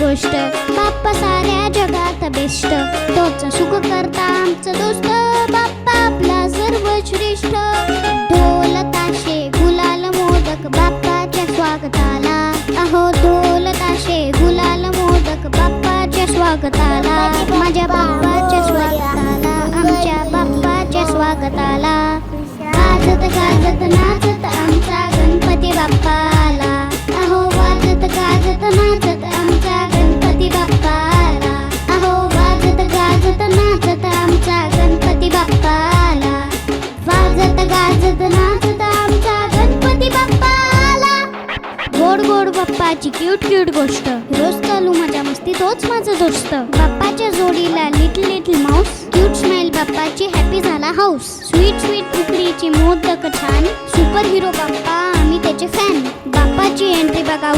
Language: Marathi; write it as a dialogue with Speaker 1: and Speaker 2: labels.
Speaker 1: गोष्ट. बाप्पा साऱ्या जगात बेस्ट. तोच सुख करता आमचं दोस्त. बाप्पा आपला सर्व श्रेष्ठ ढोल ताशे गुलाल मोदक बाप्पाच्या स्वागताला. अहो ढोल ताशे गुलाल मोदक बाप्पाच्या स्वागताला. माझ्या बाप्पाच्या स्वागताला आमच्या बाप्पाच्या स्वागताला. गाजत गाजत ना नाचत आमचा गणपती बाप्पाला. अहो वाजत गाजत नाचत आमचा गणपती बाप्पाला. वाजत गाजत नाचत आमचा गणपती बाप्पाला. गोड गोड बाप्पाची क्यूट क्यूट गोष्ट. रोज चालू मजा मस्ती तोच माझा दोस्त. बाप्पाच्या जोडीला little little mouse cute smile बाप्पाची हॅपी झाला हाऊस स्वीट स्वीट उकडीची मोदक छान. सुपर हिरो बाप्पा आम्ही त्याचे फॅन बाप्पाची एंट्री बघा